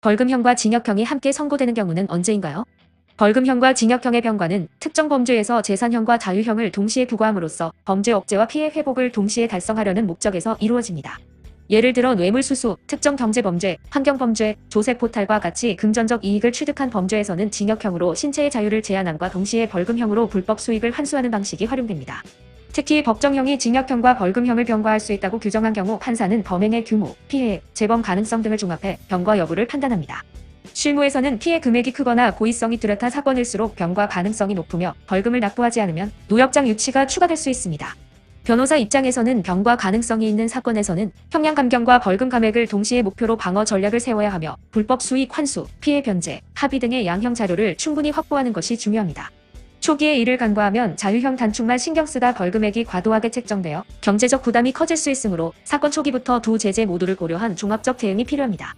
벌금형과 징역형이 함께 선고되는 경우는 언제인가요? 벌금형과 징역형의 병과는 특정 범죄에서 재산형과 자유형을 동시에 부과함으로써 범죄 억제와 피해 회복을 동시에 달성하려는 목적에서 이루어집니다. 예를 들어 뇌물수수, 특정 경제범죄, 환경범죄, 조세포탈과 같이 금전적 이익을 취득한 범죄에서는 징역형으로 신체의 자유를 제한함과 동시에 벌금형으로 불법 수익을 환수하는 방식이 활용됩니다. 특히 법정형이 징역형과 벌금형을 병과할 수 있다고 규정한 경우 판사는 범행의 규모, 피해, 재범 가능성 등을 종합해 병과 여부를 판단합니다. 실무에서는 피해 금액이 크거나 고의성이 뚜렷한 사건일수록 병과 가능성이 높으며 벌금을 납부하지 않으면 노역장 유치가 추가될 수 있습니다. 변호사 입장에서는 병과 가능성이 있는 사건에서는 형량 감경과 벌금 감액을 동시에 목표로 방어 전략을 세워야 하며 불법 수익 환수, 피해 변제, 합의 등의 양형 자료를 충분히 확보하는 것이 중요합니다. 초기에 이를 간과하면 자유형 단축만 신경 쓰다 벌금액이 과도하게 책정되어 경제적 부담이 커질 수 있으므로 사건 초기부터 두 제재 모두를 고려한 종합적 대응이 필요합니다.